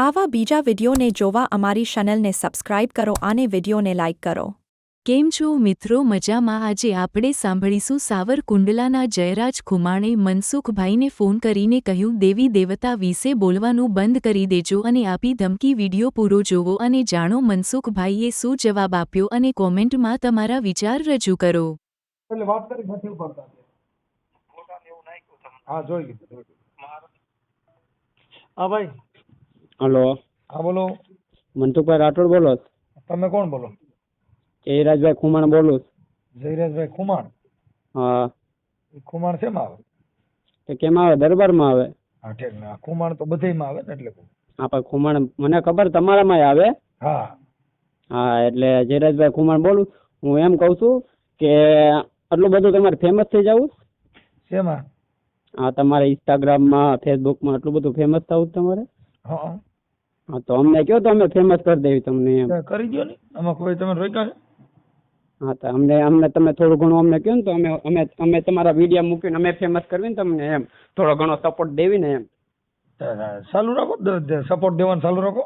આવા બીજા વિડીયોને જોવા અમારી ચેનલને સબસ્ક્રાઇબ કરો અને વિડીયોને લાઇક કરો. કેમ છો મિત્રો? મજામાં? આજે આપણે સાંભળીશું સાવરકુંડલાના જયરાજ ખુમાણે મનસુખભાઈને ફોન કરીને કહ્યું દેવી દેવતા વિશે બોલવાનું બંધ કરી દેજો અને આપી ધમકી વીડિયો પૂરો જોવો અને જાણો મનસુખભાઈએ શું જવાબ આપ્યો અને કોમેન્ટમાં તમારા વિચાર રજૂ કરો. એટલે વાત કરી નથી ઉપાડતા હા જોઈ લીધું હા ભાઈ. હલો. હા બોલો. મનસુખભાઈ રાઠોડ બોલો. તમે કોણ બોલો? જયરાજભાઈ ખુમાણ બોલું જયરાજભાઈ ખુમાણ? હા. ખુમાણ શેમાં આવે? તો કેમ આવે? દરબારમાં આવે. હા ઠીક. ને ખુમાણ તો બધેયમાં આવે ને એટલે હા પણ ખુમાણ મને ખબર તમારામાંય આવે? હા. હા એટલે જયરાજભાઈ ખુમાણ બોલું. હું એમ કહું છું કે આટલું બધું તમારે ફેમસ થઈ જવું? શેમાં? હા તમારે ઇન્સ્ટાગ્રામમાં ફેસબુકમાં આટલું બધું ફેમસ થવું તમારે? હા. હા તો અમને કયો તો અમે ફેમસ કરી દેવી તમને એમ. કરી દો ને. આમાં કોઈ તમે રોક્યા છે? હા તો અમને અમને તમે થોડું ઘણું અમને કહો ને તો અમે અમે અમે તમારા વીડિયો મૂકીને અમે ફેમસ કરવી ને તમને એમ થોડો ઘણો સપોર્ટ દેવી ને એમ ચાલુ રાખો સપોર્ટ દેવાનું ચાલુ રાખો.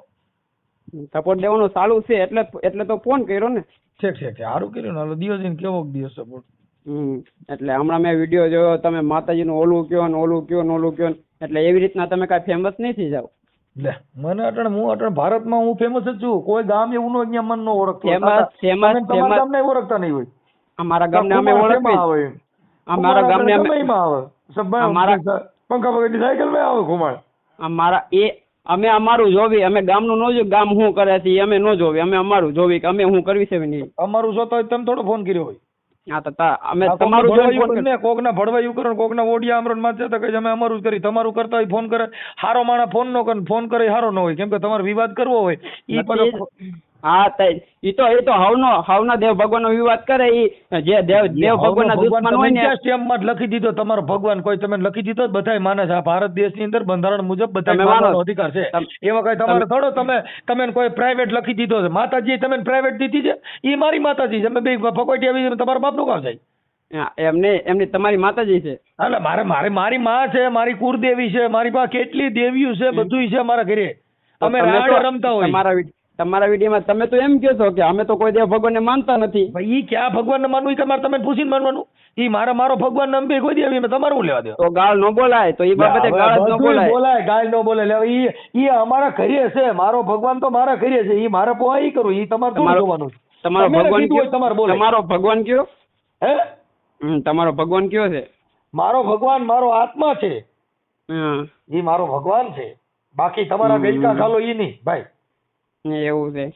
સપોર્ટ દેવાનું ચાલુ છે એટલે એટલે તો ફોન કર્યો ને. ઠીક ઠીક. સારું કર્યું ને હાલો દિયો કેવો દિવસ સપોર્ટ હમ એટલે હમણાં મેં વીડિયો જોયો તમે માતાજીનું ઓલું કયો ને ઓલું કયો ને ઓલું કયો ને એટલે એવી રીતના તમે કાંઈ ફેમસ નહીં થઈ જાવ લે મને અટણ હું અટણ ભારતમાં હું ફેમસ જ છું. કોઈ ગામ એવું ન અહીંયા મન નો ઓળખતો તમારા ગામને ઓળખતા નહીં હોય. અમારા ગામને અમે ખુમાણ આવે? અમારા ગામને અમે આવે? સબ- અમારા- પંખા વગરની સાયકલમાં આવે ખુમાણ અમારા એ અમે અમારું જોવી અમે ગામનું ન જોયું ગામ શું કરે છે અમે નો જોવી અમે અમારું જોવી કે અમે શું કરવી છે નહીં. અમારું જોતા હોય તમે થોડો ફોન કર્યો હોય. હા તો અમે તમારું જોઈને કરે ને, ભડવાયું કરે ને, કોકના ઓડિયા આમરણમાં છે તો અમે અમારું જ કરી તમારું કરતા હોય ફોન કરે. હારો માણસ ફોન નો કરે ફોન કરે હારો ન હોય. કેમ કે તમારે વિવાદ કરવો હોય ઈ નથી. હા તો ઈ તો એ તો હવનો હવના દેવ ભગવાનનો વિવાદ કરે ઈ જે દેવ દેવ ભગવાનના દુશ્મન હોય ને સ્ટેમ્પમાં જ લખી દીધો? તમારો ભગવાન કોઈ તમે લખી દીધો બધાય માને છે. આ ભારત દેશની અંદર બંધારણ મુજબ બધા માનવાનો અધિકાર છે. એવા કઈ તમારે થોડો તમે તમે કોઈ પ્રાઇવેટ લખી દીધો છે. માતાજી તમે પ્રાઇવેટ દીધી છે? ઈ મારી માતાજી છે. અમે બે ફકોટી આવી તમારા બાપનું કામ થાય એમને એમની તમારી માતાજી છે. એટલે મારે મારે મારી માં છે મારી કુળદેવી છે મારી પાસે કેટલી દેવીઓ છે બધુંય છે મારા ઘરે. અમે રાડ રમતા હોય. તમારા વિડ- વિડીયોમાં તમે તો એમ કહો છો કે અમે તો કોઈ દેવ ભગવાનને માનતા નથી. ભાઈ ઈ ક્યાં ભગવાનને માનવું ઈ તમારે તમે પૂછીને માનવાનું. ઈ મારા મારો ભગવાન નામ બે કોઈ દેવી તમારે હું લેવા દો તો ગાળ ન બોલાય તો એ બાબતે ગાળ ન બોલાય. બોલાય ગાળ ન બોલે. એટલે ઈ ઈ અમારા ઘરે છે મારો ભગવાન તો મારા ઘરે છે. ઈ મારે પોઆ ઈ કરું ઈ તમારે શું તમારો જોવાનું તમારો ભગવાન કયો? તમારો બોલે. તમારો ભગવાન કયો? હે? તમારો ભગવાન કયો છે? મારો ભગવાન મારો આત્મા છે. હમ ઈ મારો ભગવાન છે. બાકી તમારા. ગઈકા ખાલો ઈ નહીં ભાઈ. એવું છે.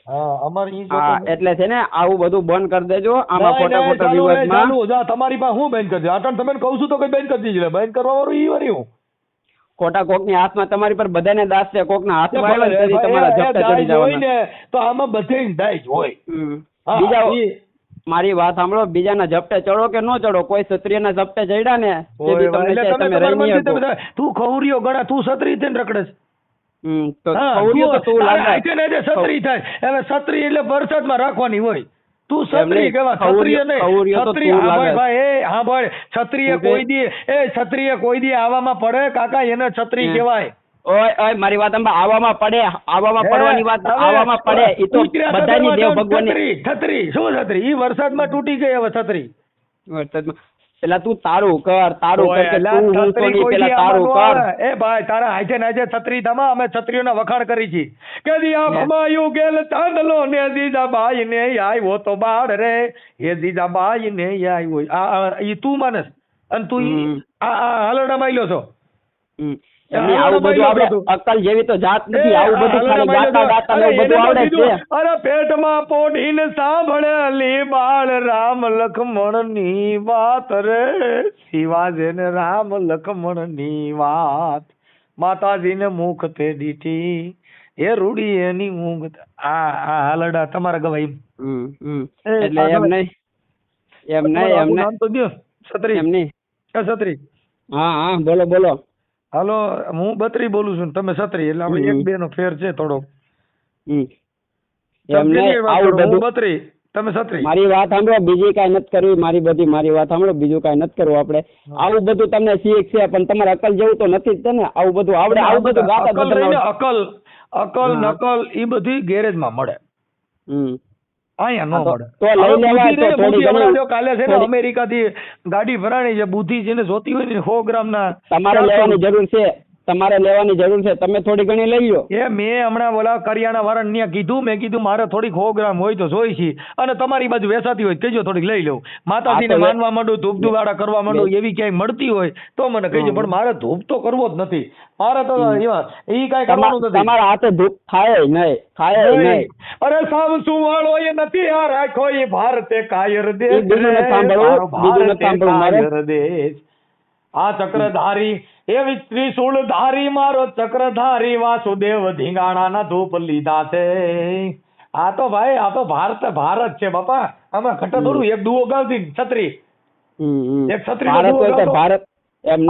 હા એટલે છે ને આવું બધું બંધ કરી દેજો. આમાં ખોટા ખોટા વિવાદમાં તમારી પાસે હું બેન કરજો આટણ તમે કહું છું તો કઈ બેન કરી દીધી બેન કરવા વાળું ઈ વરી હું. ખોટા કોકની હાથમાં તમારી પર બધાને દાસ છે કોકના એ હાથમાં આવે ને તમારા એ ચડી જવાના. ને તો આમાં બધે દાજ હોય. બીજા મારી વાત સાંભળો બીજાના જપટે ચડો કે ન ચડો કોઈ ક્ષત્રિયના જપ્ટે ચડ્યા ને તમે તું ખવરિયો ગણા તું ક્ષત્રિય થઈને રખડે છે. હમ, તો હા, ખવડિયું તો તું તું તારે લાગે. હાથે ને હાથે સત્રી થાય. હવે સત્રી એટલે વરસાદમાં રાખવાની હોય. તું એમ કેવા ક્ષત્રિય નહીં. ક્ષત્રિય ભાઈ એ હા ભાઈ ક્ષત્રિય કોઈ દી એ ક્ષત્રિય કોઈ દી આવામાં પડે? કાકા એને ક્ષત્રિય. કહેવાય. ઓય ઓય મારી વાત સાંભળ આવામાં પડે. આવામાં પડવાની વાત આવામાં પડે. એ તો બધાની દેવ ભગવાનની છત્રી છત્રી. શું છત્રી? ઈ વરસાદમાં તૂટી ગઈ હવે છત્રી. વરસાદમાં. પેલા તું તારું કર તારું કર કે તું હું છત્રી સોની, પેલા તારું કર. એ ભાઈ તારા હાથે ને હાથે છત્રી થમા અમે છત્રીઓના વખાણ કરી છી. કે દી આંખમાં ગેલ ચાંદલો ને દીજા બાઈ ને આવ્યો તો બાળ રે. હે દીજા બાઈ ને આવ્યો આ ઈ તું માનસ. અને તું. આ આ હાલરડામાં આયલો છો? હમ. એ એમની હાલો આવું બધું ભાઈ અક્કલ જેવી તો જાત નથી આવું બધું ખાલી ગાતા ગાતા ને બધું આવડે છે. અરે પેટમાં પોઢીને સાંભળેલી બાળ રામ લખમણની વાત રે. શિવાજી ને રામ લખમણની વાત. માતાજીને મુખ તે. દીઠી એ રૂડી એની ઊંઘ. આ આ હાલડા તમારા ગવાઈ. એટલે એમ નહીં એમ નહીં એમ નહીં. નામ તો દ્યો. છત્રી. એમ નહીં. એ છત્રી. હા હા બોલો બોલો. હાલો હું બત્રી બોલું છું તમે છત્રી એટલે આપણે એક બે નો ફેર છે થોડો. બત્રી તમે છત્રી. મારી વાત સાંભળો બીજી કઈ નથી કરવી મારી બધી મારી વાત સાંભળો બીજું કઈ નથી કરવું આપણે. આવું બધું તમને શીખ છે પણ તમારે અકલ જેવું તો નથી જ ને? આવું બધું આવડે આવું બધું. અકલ અકલ નકલ એ બધી ગેરેજમાં મળે. હમ. અહીંયા ન મળે. તો ને, કાલે છે ને અમેરિકા અમેરિકાથી ગાડી ભરાણી છે બુદ્ધિ જેને જોતી હોય ને સો ગ્રામના તમારે લેવાની જરૂર છે. તમારે લેવાની જરૂર છે તમે થોડી ઘણી લઈ લો. એ મેં હમણાં ઓલા કરિયાણા વાળા ત્યાં કીધું મેં કીધું મારે થોડીક સો ગ્રામ હોય તો જોઈ છે અને તમારી બાજુ વેસાતી હોય કહેજો થોડીક લઈ લઉં. માતાજીને માનવા માંડું ધૂપ ધુવાડા કરવા માંડું એવી ક્યાંય મળતી હોય તો મને કહેજો પણ મારે ધૂપ તો કરવો જ નથી. મારે તો એવા એ કાંઈ કરવાનું નથી. તમારા હાથે ધૂપ થાય નહીં થાય નહીં. અરે સાવ સુવાળો એ નથી આ રાખો એ ભારતે કાયર દેશ બીજું નથી સાંભળવું, બીજું નથી સાંભળવું મારે. આ ચક્રધારી એવી ત્રિશુળ ધારી મારો ચક્રધારી વાસુદેવ ધીંગાણાના ધૂપ લીધા છે. આ તો ભાઈ આ તો ભારત ભારત છે બાપા. આમાં ઘટે થોડું એક દુઓ ગાવતી છત્રી. એક છત્રી ભારત એમ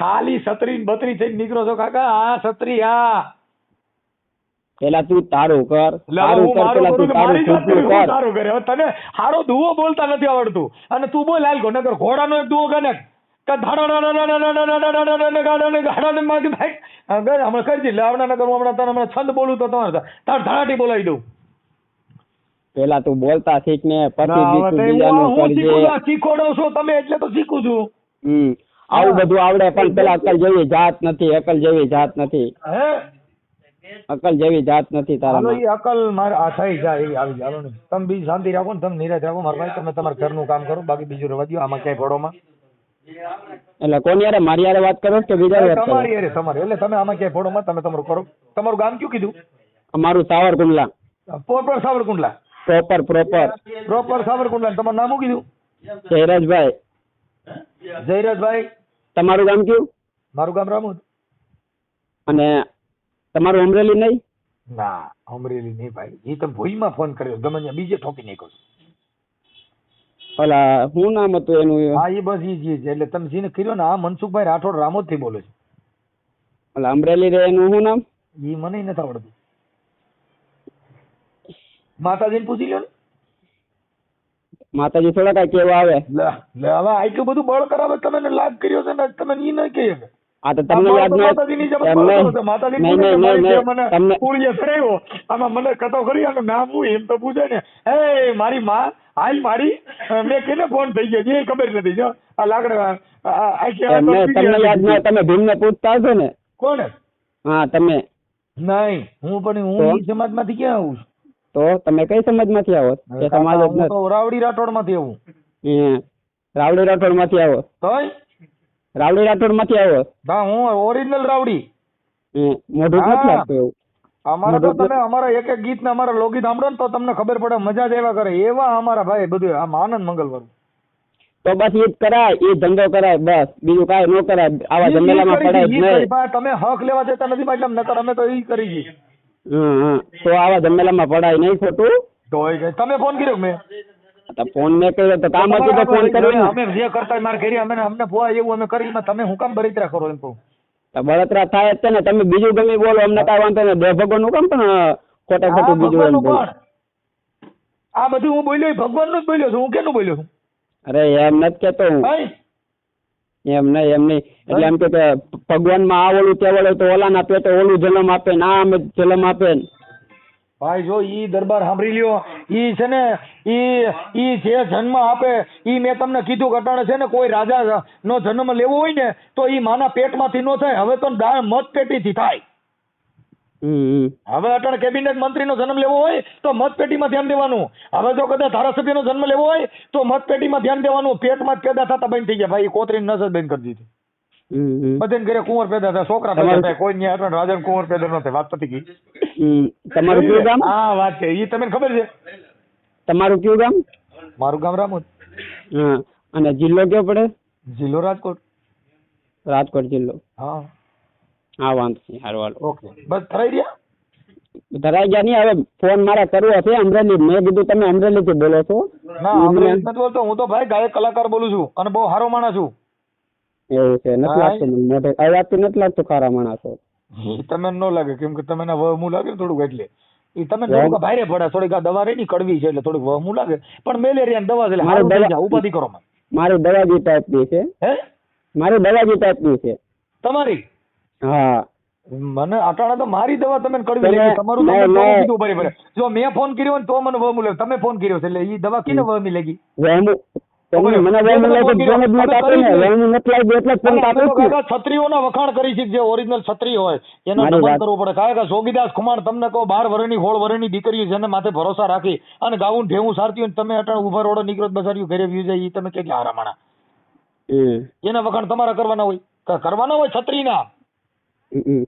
ખાલી છત્રી ને બત્રી થઈ નીકળો છો કાકા. આ છત્રી આ. પેલા તું તારું કર તારું કર પેલા તું તારું કરી ખોટું કર. કરે હવે તને હારો દુઓ બોલતા નથી આવડતું. અને તું બોલ હાલ નગર ઘોડાનો એક દુઓ ગને કે હમણાં કરી દે હમણાં નગર હમણાં તને હમણાં છંદ બોલું તો તમારે તાર ધડાટી બોલાવી દઉં પેલા તું બોલતા શીખ ને પછી શીખવાડો છો તમે એટલે તો શીખું છું. હમ આવું બધું આવડે પણ પેલા અકલ જેવી જાત નથી અકલ જેવી જાત નથી. અકલ જેવી જાત નથી તારા અકલ મારે આ થઈ જાય એવી આવી જાય તમે બીજી શાંતિ રાખો ને તમે નિરાશ રાખો મારા ભાઈ તમે તમારા ઘરનું કામ કરો બાકી બીજું રવા દો આમાં ક્યાંય ભોળોમાં એટલે કોની યારે મારી યારે વાત કરો કે બીજા વાત કરો? તમારી અરે તમારી. એટલે તમે આમાં ક્યાંય મત તમે તમારું કરો. તમારું ગામ કયું કીધું? અમારું Savarkundla. Proper Savarkundla. Proper proper proper Savarkundla. તમારું નામ શું કીધું? જયરાજભાઈ. જયરાજભાઈ? તમારું ગામ કયું? મારું ગામ રામોદ. અને તમારું અમરેલી નહીં? ના અમરેલી નહીં ભાઈ. એ તમે ભોઈમાં ફોન કર્યો. ગમે બીજે ઠોકી નાખ્યો છો. ઓલા શું નામ હતું એનું હા એ બસ ઈ જ એટલે તમે જેને કર્યો ને આ મનસુખભાઈ રાઠોડ રામોદથી બોલો છો. ઓલા અમરેલી રે એનું શું નામ? ઈ મને નથી આવડતું. માતાજીને પૂછી લ્યો ને. માતાજી થોડા કાંઈ કેવા આવે. લે હવે આટલું બધું બળ કરાવે તમે લાભ કર્યો છે ને તમે ઈ નહીં કહીએ કે આ તો તમને યાદ ન. માતાજી નહીં, કે નહીં, મને તમને પુણ્ય થયો આમાં મને કતો કરી અને નામ હું એમ તો પૂછે ને. એ મારી માં હાલ મારી મેં કેને ફોન થઈ ગયો? એ ખબર નથી જો. આ લાકડા તમને યાદ નહીં તમે ભીમને પૂછતા હશો ને? કોણ હા તમે. નહીં હું પણ હું સમાજ સમાજમાંથી ક્યાં આવું છું? તો તમે કઈ સમાજમાંથી આવો કે સમાજ જ તો રાવડી રાઠોડમાંથી આવું. રાવડી રાઠોડમાંથી આવો. તોય? રાવડી રાઠોડમાંથી આવો. હા હું ઓરિજિનલ રાવડી. મોઢું નથી. લાગતું એવું. અમારા તો તમે અમારા એક એક ગીત ને અમારા લોકગીત સાંભળો ને તો તમને ખબર પડે મજા જ એવા કરે. એવા અમારા ભાઈ બધું આમ આનંદ મંગલ વાળું તો બસ એ કરાય એ ધંધો કરાય બસ. બીજું કાંઈ ન કરાય આવા જમેલામાં પડાય તમે હક લેવા દેતા નથી ભાઈ નકર અમે તો એ કરી ગઈ. તો આવા જમેલામાં પડાય નહીં ખોટું? તો તમે ફોન કર્યો મેં? ફોન મેં કર્યો તો કામ હતું તો ફોન કર્યો અમે જે કરતા મારે કરી અમે અમને ફોવા એવું અમે કરી તમે હું કામ બરિત્રા કરો એમ કહું. બળતરા થાય જ છે ને. તમે બીજું ગમે બોલો અમને કાંઈ વાંધો નહીં. દેવ ભગવાનનું કામ પણ ખોટે આ ખોટું બીજું એમ બોલો. આ બધું હું બોલ્યો એ ભગવાનનું જ બોલ્યો છું. હું કેનું બોલ્યો છું? અરે એમ નથી કેતો હું. એમ નહીં એમ નહીં. એટલે એમ કે ભગવાન ભગવાનમાં આ ઓલું તે ઓલું તો ઓલાના પેટે ઓલું જન્મ આપે ને આમ જન્મ આપે ને. ભાઈ જો ઈ દરબાર સાંભળી લ્યો. ઈ છે ને ઈ ઈ જે જન્મ આપે ઈ મેં તમને કીધું કે છે ને કોઈ રાજા નો જન્મ લેવો હોય ને તો ઈ માના પેટમાંથી નો થાય. હવે તો મત પેટીથી થાય. હવે અટણ કેબિનેટ મંત્રીનો જન્મ લેવો હોય તો મતપેટીમાં ધ્યાન દેવાનું. હવે જો કદાચ ધારાસભ્યનો જન્મ લેવો હોય તો મતપેટીમાં ધ્યાન દેવાનું. પેટમાં જ પેદા થતા બંધ થઈ ગયા ભાઈ કોતરી નજર બંધ કરી દીધી. બધાને ઘરે કુંવર પેદા થાય છોકરા પેદા થાય કોઈ ન્યા અટાણે રાજા કુંવર પેદા ન થાય વાત પતી ગઈ. તમારું કયું ગામ? હા વાત છે. એ તમને ખબર છે? તમારું કયું ગામ? મારું ગામ રામોદ. હા અને જિલ્લો કયો પડે? જિલ્લો રાજકોટ. રાજકોટ જિલ્લો. હા. હા વાંધો નહીં હારું હાલો. ઓકે. બસ થરાઈ રહ્યા? ધરાઈ ગયા નહીં હવે ફોન મારા કરવો છે અમરેલી. મેં કીધું તમે અમરેલીથી બોલો છો. ના અમરેલી નથી બોલતો હું તો ભાઈ ગાયક કલાકાર બોલું છું અને બહુ સારો માણસ છું. એવું છે નથી. લાગતું મને. મોઢે અવાજથી નથી લાગતું ખારા માણસો. તમે ન લાગે કેમ કે તમે વહમું લાગે ને થોડુંક એટલે. એ તમે થોડુંક ભારે પડે થોડીક આ દવા રેડી કડવી છે એટલે થોડીક વહમું લાગે. પણ મેલેરિયા દવા છે એટલે મારે થઈ દવા- જાય ઉપાધિ કરો દવા જે ટાઈપની છે. હે? મારી દવાજી ટાઈપની છે. તમારી? હા. મને અટાણે તો મારી દવા તમે કડવી તમે- લાગી તમારું મેં- તમને તો કીધું બરાબર જો મેં ફોન કર્યો ને તો મને વહમું લાગે તમે ફોન કર્યો છે એટલે એ દવા કેને વહમી લાગી? મને જ ને નથી એટલે છું. છત્રીઓના વખાણ કરી છે જે ઓરિજિનલ છત્રી હોય એના પડે કારણ કે જોગીદાસ કુમાર તમને કહો બાર વર્ષની હોળ વર્ષની દીકરી છે એને માથે ભરોસા રાખી અને ગાવું ઢેવું સારતી હોય ને તમે અટાણે ઊભા રોડો નીકળો તો બજાર્યું ઘરે વ્યુ જાય ઈ તમે કે હમ. એના વખાણ તમારા કરવાના હોય કરવાના હોય છત્રીના હમ.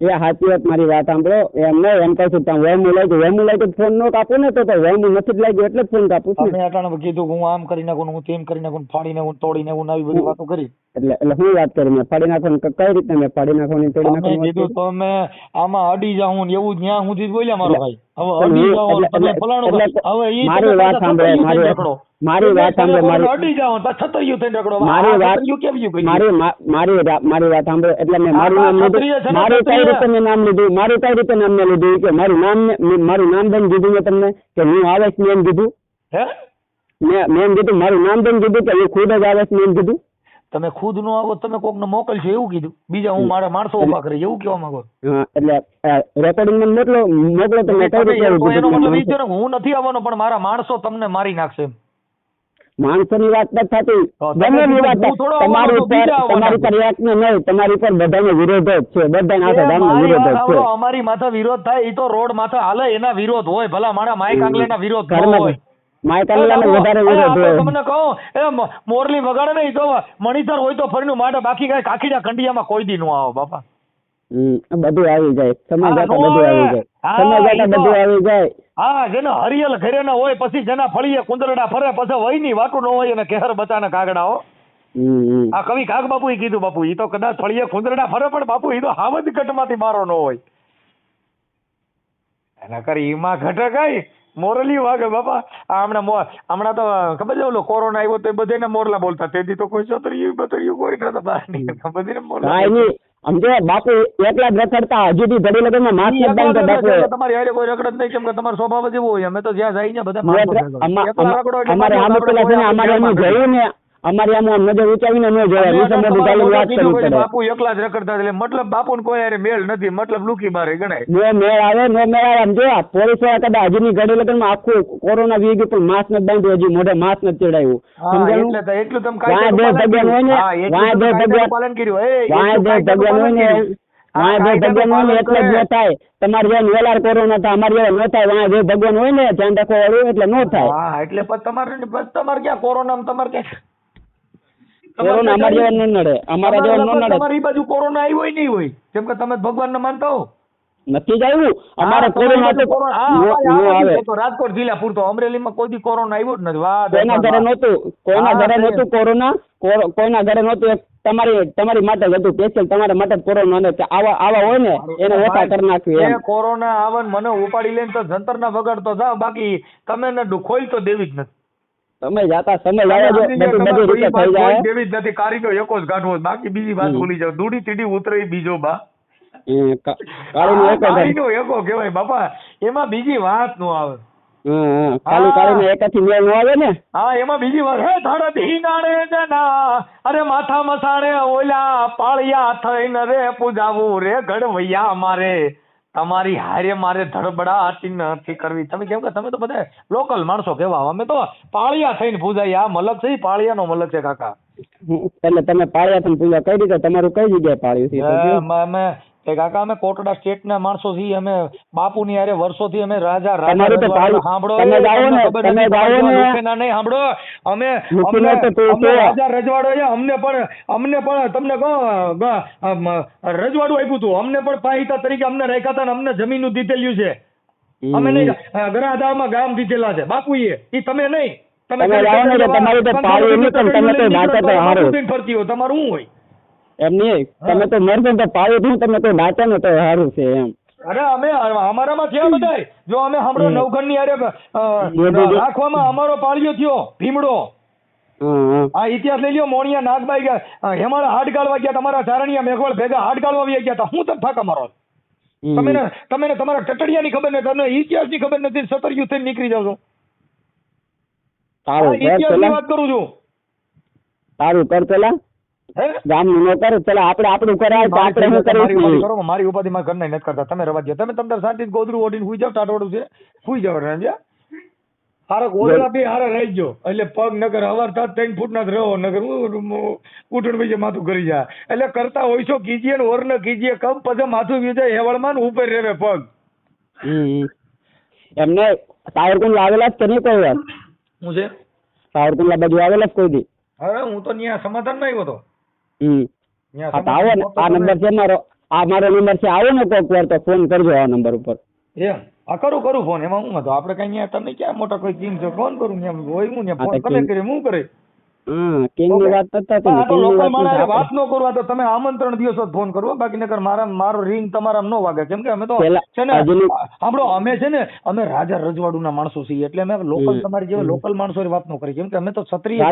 એ સાચી વાત મારી વાત સાંભળો. એમ નહીં એમ કહું છું તમે વેમું વેમું લાગ્યું ફોન નો કાપો ને તો વેમું નથી જ લાગ્યું એટલે ફોન કાપું છું. મેં અટાણે કીધું કે હું આમ કરી નાખું હું તેમ કરી નાખું ને ફાડી નાખું તોડી નાખું આવી બધી વાતો કરી. એટલે એટલે હું વાત કરી મેં ફાડી નાખું કઈ રીતે મેં ફાડી નાખવાની તોડી તમે કીધું તો અમે આમાં અડી જાઉં ને એવું જ્યાં સુધી બોલ્યા મારો ભાઈ. હવે અડી જાઉં તમે ફલાણું હવે મારી વાત સાંભળો, મારી-. મારી વાત સાંભળો, મારી- અડી જાવ તો છત્રીયું થઈને રખડો. મારી વાત યુ કેમ યુ મારી મારી મારી વાત સાંભળો એટલે મેં મારું નામ લીધું મારું કઈ રીતે મેં નામ લીધું મારું કઈ રીતે નામ મેં લીધું કે મારું નામ મારું નામ દઈને કીધું મેં તમને કે હું આવેશ મેં એમ કીધું. હે? મેં મેં એમ કીધું મારું નામ દઈને કીધું કે હું ખુદ જ આવેશ મેં એમ કીધું. તમે ખુદ નો આવો તમે કોક ને મોકલશો એવું કીધું. બીજા હું મારા માણસો ઊભા કરે એવું કેવા માંગો એટલે રેકોર્ડિંગ મને મોકલો મોકલો તમે એનો મતલબ હું નથી આવવાનો પણ મારા માણસો તમને મારી નાખશે. માણસોની વાત નથી થતી. વાત તમારી ઉપર તમારી પર એક ને નહીં તમારી પર બધાનો વિરોધ જ છે. બધાને આખા ગામનો વિરોધ જ છે. અમારી માથે વિરોધ થાય એ તો રોડ માથે હાલે એના વિરોધ હોય. ભલા મારા માઇક આંગલેના વિરોધ હોય. વધારે વિરોધ હોય. તમને કહું એ મોરલી વગાડે ને તો મણિસર હોય તો ફરીનું માટે બાકી કઈ કાકીડા કંડિયામાં કોઈ દી નો આવો બાપા. બધું આવી જાય. સમય જતા બધું આવી જાય. સમય જતા બધું આવી જાય. હા જેના હરિયલ ઘરે ના હોય પછી જેના ફળીએ કુંદરડા ફરે પછી વયની વાટું ન હોય અને કેહર બચાના કાગડા હો. હમ, હમ. આ કવિ કાગ બાપુ કીધું બાપુ ઈ તો કદાચ ફળીએ કુંદરડા ફરે પણ બાપુ ઈ તો હાવજ ઘટમાંથી મારો ન હોય. એના કરી ઈમાં ઘટે કઈ? મોરલી વાગે બાપા. આ હમણાં મોર હમણાં તો ખબર છે ઓલો કોરોના આવ્યો તો બધાને મોરલા બોલતા. તેથી તો કોઈ છોતરીયું બતરીયું કોઈ નતા બહાર નીકળતા બધીને મોરલા સમજો બાપુ એકલા જ રખડતા હજુ બી ઘડી લગનમાં માસ નથી બાંધતા બાપુ તમારી હારે કોઈ રખડત નહીં કેમ કે તમારો સ્વભાવ જ એવો હોય અમે તો જ્યાં જઈએ બધા મેં માણસો જ- ભેગા. અમા- એકલા રખડો એટલે અમારે આમ પેલા છે ને અમારે આમ જોયું ને અમારે આમ આમ નજર ઉચાવીને ન જોવાય મોઢું તમારા ચાલીને વાત કરવી પડે બાપુ એકલા જ રખડતા એટલે મતલબ બાપુને કોઈ હારે મેળ નથી મતલબ લુકી મારે ગણાય. નો મેળ આવે નો મેળ આવે આમ જોયા પોલીસવાળા કદાચ હજુની ઘડી લગનમાં આખું કોરોના વી ગયું પણ માસ્ક નથી બાંધ્યું હજી મોઢે માસ નથી ચડાવ્યું. હા, એટલે તો એટલું તમે કાય બે ભગવાન હોય ને, વાય બે ભગવાન- પાલન કર્યું. એ, વાય બે ભગવાન હોય ને હા, બે ભગવાન હોય ને એટલે જ ન થાય. તમારે જેમ વેલાર કોરોના થાય અમારે જેવા ન થાય વાંહે બે ભગવાન હોય ને ધ્યાન રાખવા વાળું એટલે ન થાય. હા એટલે પછી તમારે તમારે ક્યાં કોરોના તમારે ક્યાં કોરોના અમારે જેવા ન નડે. અમારા જેવા ન નડે. તમારી બાજુ કોરોના આવ્યો હોય નહીં હોય. કેમ કે તમે ભગવાન ને માનતા હો. નથી જ આવ્યું. અમારે કોરોના તો કોરોના- હા, નો- અમારે નો આ બાજુ આવે રાજકોટ જિલ્લા પૂરતો. અમરેલીમાં કોઈ દી કોરોના આવ્યો જ નથી. વાહ કોઈના ઘરે નતું નહોતું. કોઈના ઘરે નહોતું કોરોના. કોઈના ઘરે નહોતું. એક તમારી તમારી માટે જ હતું. સ્પેશિયલ તમારા માટે જ કોરોના અને આવા આવા હોય ને એને ઓછા કરી નાખ્યું એમ. કોરોના આવન મને ઉપાડી લઈને તો જંતર ના વગાડતો જાવ બાકી તમે ને ખોઈ તો દેવી જ નથી. સમય જાતા સમય જો સમજી બધી બધી રીતે થઈ જાય. દેવી જ નથી કારીનો એકો જ કાઢવો બાકી બીજી વાત ભૂલી જાવ દૂડી તીડી ઉતરે બીજો બા. કાળીનું એક કહેવાય બાપા. એમાં બીજી વાત નો આવે. ખાલી. કાળીને એકાથી મેળ નો આવે ને? હા એમાં બીજી વાત. હે ધડ ધીનાણે જના અરે માથા મસાણે ઓલા પાળિયા થઈને રે પૂજાવું રે ઘડવૈયા મારે. તમારી હારે મારે ધડબડાટી નથી કરવી. તમે કેમ કે તમે તો બધા લોકલ માણસો કેવા અમે તો પાળિયા થઈને પૂજાય. આ મલક છે પાળિયાનો મલક છે કાકા. એટલે તમે પાળિયા થઈને પૂજા કઈ રીતે તમારું કઈ જગ્યાએ પાળ્યું છે. અમે એ કાકા અમે કોટડા સ્ટેટ ના માણસો છીએ અમે બાપુની હારે વર્ષોથી અમે રાજા સાંભળો તમે નહીં અમે. રાજા રજવાડો છે અમને પણ અમને પણ તમને કહો રજવાડું આપ્યું હતું અમને પણ પાહિતા તરીકે અમને રાખ્યા હતા અમને જમીનનું દીધેલું છે. અમે નહીં. ગરાદામાં ગામ દીધેલા છે. બાપુએ એ તમે નહીં. તમે. બાપુ તમારું શું હોય? એમ નહીં. તમે તો મરશો તો પાળ્યું થયું તમે તો નાચો ને તો સારું છે એમ. અરે અમે અમારામાં થયા બધાય. જો અમે હમણાં હમ. નવઘણની અરે રાખવામાં અમારો પાળિયો થયો ભીમડો. આ ઇતિહાસ લઈ લ્યો મોણિયા નાગબાઈ ગયા. હેમાળા હાડ ગાળવા ગયા તમારા ચારણિયા મેઘવાળ ભેગા હાડ ગાળવા આવી ગયા હતા. હું તમે ફાકા મારો તમે ને તમે ને તમારા ટટડિયાની ખબર નથી તમને ઇતિહાસની ખબર નથી સતર્યું થઈને નીકળી જાવ છો. સારું વાત કરું છું. સારું કર પેલા હે? નો કરે ચલો આપણે આપણું કરાય તો આપણે શું કરીશું કરો મારી ઉપાધિ માં ઘરના નથી કરતા. તમે રવા દો તમે તમને શાંતિ ગોદરું ઓઢીને હુઈ જાવ ટાટોડું છે. હુઈ જાવ રાજા હારે ગોદડા બી હારે રહી જો એટલે પગ નગર હવાર થાત ત્રણ ફૂટ ના જ રહો નગર ઉઠણ બીજે માથું કરી જાય એટલે કરતા હોય છો કીજીએ ને ઓર ને કીજીએ કમ પછી માથું વીજાય હેવળમાં ને ઉપર રેવે પગ. એમને એમને કોણ લાગેલા જ કે નહીં કોઈ વાર? હું છે? સાવરકુંડલા બાજુ આવેલા જ કોઈ દી? અરે હું તો ત્યાં સમાધાનમાં આવ્યો હતો હમ હા તો આવો ને. આ નંબર છે મારો આ મારો નંબર છે. આવો ને કોઈક વાર તો ફોન કરજો આ નંબર ઉપર. એમ? આ કરું કરું ફોન. એમાં હું હતો? આપણે કઈ ન્યા તમે ક્યાં મોટા કોઈ કિંગ છો? ફોન કરું એમ. હોય હું ને ફોન તો કરે હું કરે? હા કિંગની વાત કરતા થતી તો કિંગની લોકલ વાત. ન કરવા તો તમે આમંત્રણ દિયો છો ફોન કરવો બાકી નકર મારા મારો રિંગ તમારા નો વાગે. કેમ કે અમે તો છે ને સાંભળો અમે છે ને અમે રાજા રજવાડુના માણસો છીએ. એટલે અમે લોકલ તમારી જેવા લોકલ માણસો વાત ન કરી. કેમ કે અમે તો ક્ષત્રિય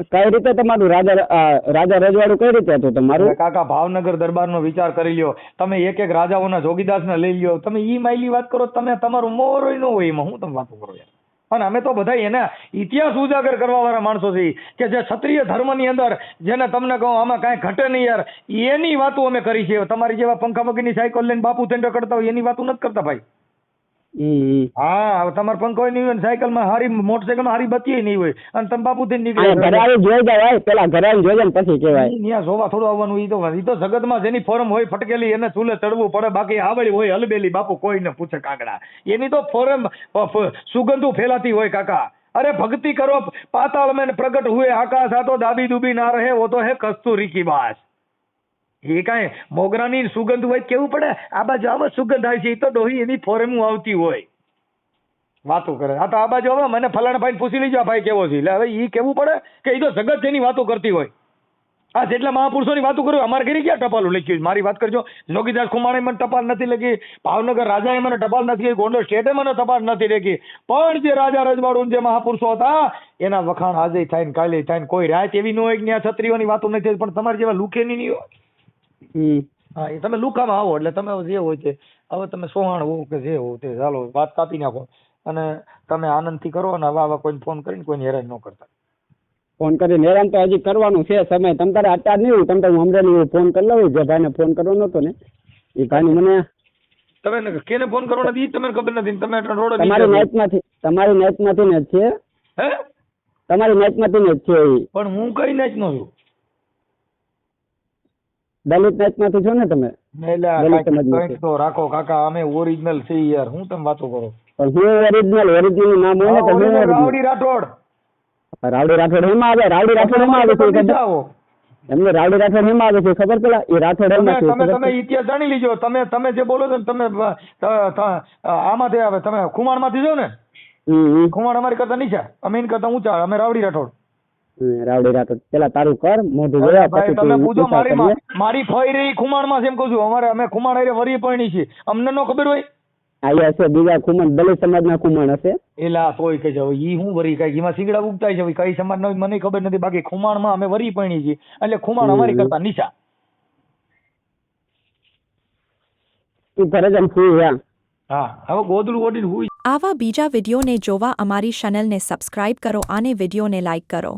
કઈ રીતે તમારું રાજા રાજા રજવાડું કઈ રીતે હતું તમારું? કાકા, ભાવનગર દરબારનો વિચાર કરી લ્યો. તમે એક એક રાજાઓના જોગીદાસને લઈ લ્યો. તમે ઈ માયલી વાત કરો, તમે તમારું મોરય ન હોય એમાં. હું તમે વાતો કરો યાર. અને અમે તો બધા એના ઇતિહાસ ઉજાગર કરવા વાળા માણસો છીએ કે જે ક્ષત્રિય ધર્મની અંદર, જેને તમને કહું, આમાં કાંઈ ઘટે નહીં યાર. એની વાતો અમે કરી છે તમારી જેવા પંખા વગરની સાયકલ લઈને બાપુ તેંડર કરતા હોય, એની વાતો નથી કરતા ભાઈ. હા તમારે પંખો નહીં હોય સાયકલમાં હારી મોટરસાયકલમાં હારી બતી નહીં હોય. અને તંબાકુ થી નીકળે આવી જોઈ જવાય પેલા ઘરે આવીને જોઈ જાય પછી કહેવાય. ત્યાં જોવા થોડું આવવાનું ઈ તો ઈ તો જગતમાં જેની ફોરમ હોય ફટકેલી એને ચૂલે ચડવું પડે બાકી આવડી હોય હલબેલી બાપુ કોઈને પૂછે કાકડા એની તો ફોરમ સુગંધુ ફેલાતી હોય કાકા. અરે ભક્તિ કરો પાતાળ મેં પ્રગટ હુએ આકાશ આ તો દાબી દુબી ના રહે વો તો હે કસ્તુરી કી બાસ. એ કાંઈ મોગરાની સુગંધ હોય કેવું પડે? આ બાજુ આવો સુગંધ આવે છે, એ તો ડોહી એની ફોરેમું આવતી હોય. વાતો કરે. આ તો આ બાજુ આવે, મને ફલાણા ભાઈ પૂછી લેજો આ ભાઈ કેવો છે. એટલે હવે એ કેવું પડે કે એ તો જગત જેની વાતો કરતી હોય. આ જેટલા મહાપુરુષોની વાતો કરું, અમારે ઘરે ક્યાં ટપાલું લખ્યું મારી વાત કરજો. જોગીદાસ ખુમાણે મને ટપાલ નથી લખી. ભાવનગર રાજાએ મને ટપાલ નથી લખી. ગોંડલ સ્ટેટે મને ટપાલ નથી લખી. પણ જે રાજા રજવાડું જે મહાપુરુષો હતા, એના વખાણ આજે થાય ને કાલે થાય ને કોઈ રાત એવી ન હોય કે ત્યાં છત્રીઓની વાતો નથી. પણ તમારી જેવા લુખેની નહીં હોય. હા એ તમે લુકામાં આવો એટલે તમે જે હોય તે. હવે તમે સોહાણ હોવ કે જે હોવ તે ચાલો વાત કાપી નાખો. અને તમે આનંદથી કરો અને હવે આવા કોઈને ફોન કરીને કોઈને હેરાન ન કરતા. ફોન કરીને હેરાન તો હજી કરવાનું છે સમય. તમ તારે અત્યારે નહીં તમ તારે હમણાં નહીં. ફોન કરી લઉં. જે ભાઈને ફોન કરવાનો હતો ને એ ભાઈને મને તમે ને કેને ફોન કરો નથી? તમને ખબર નથી. તમે રોડ તમારી નાઇટમાંથી તમારી નાઇટમાંથી ને જ છે. હે? તમારી નાઇટમાંથી ને જ છે પણ હું કઈ નાચ નો છું? દલિત નાઇટમાંથી છો ને તમે? દલિત તો રાખો કાકા અમે ઓરિજિનલ છે યાર. હું તમે વાતો કરો? હું ઓરિજિનલ ઓરિજિનલ નામ હોય ને તો હું Original original. રાવડી રાઠોડ. રાવડી રાઠોડ એમાં આવે રાવડી રાઠોડ એમાં આવે છે તમે. એમને રાવડી રાઠોડ એમાં આવે છે ખબર પેલા? એ રાઠોડ તમે એમાં છે તમે તમે ઇતિહાસ જાણી લીજો. તમે તમે જે બોલો છો ને તમે આમાંથી આવે. તમે ખુમાણમાંથી છો ને. ખુમાણ અમારી કરતા નીચા અમે એની કરતા ઊંચા. અમે રાવડી રાઠોડ. રાવડી રાઠોડ. પેલા તારું કર મોઢું જોયા પછી તમે બુજો મારી મારી ફઈ રહી ખુમાણમાં એમ કહું છું. અમારે અમે ખુમાણ હારે વરી પરણી છે અમને નો ખબર હોય? આયા હશે બીજા ખુમણ દલિત સમાજના ખુમણ હશે. એલા તોય કે હવે ઈ હું વરી કઈ એમાં સિંગડા ઉગતા છે. કઈ સમાજ નો મને ખબર નથી. બાકી ખુમાણમાં અમે વરી પરણી છે એટલે ખુમાણ અમારી કરતા નીચા. તું ઘરે જઈને સુઈ હા હવે ગોદડું ઓડીને હું આવા બીજા વિડીયોને જોવા અમારી ચેનલને સબસ્ક્રાઇબ કરો અને વિડીયોને લાઇક કરો.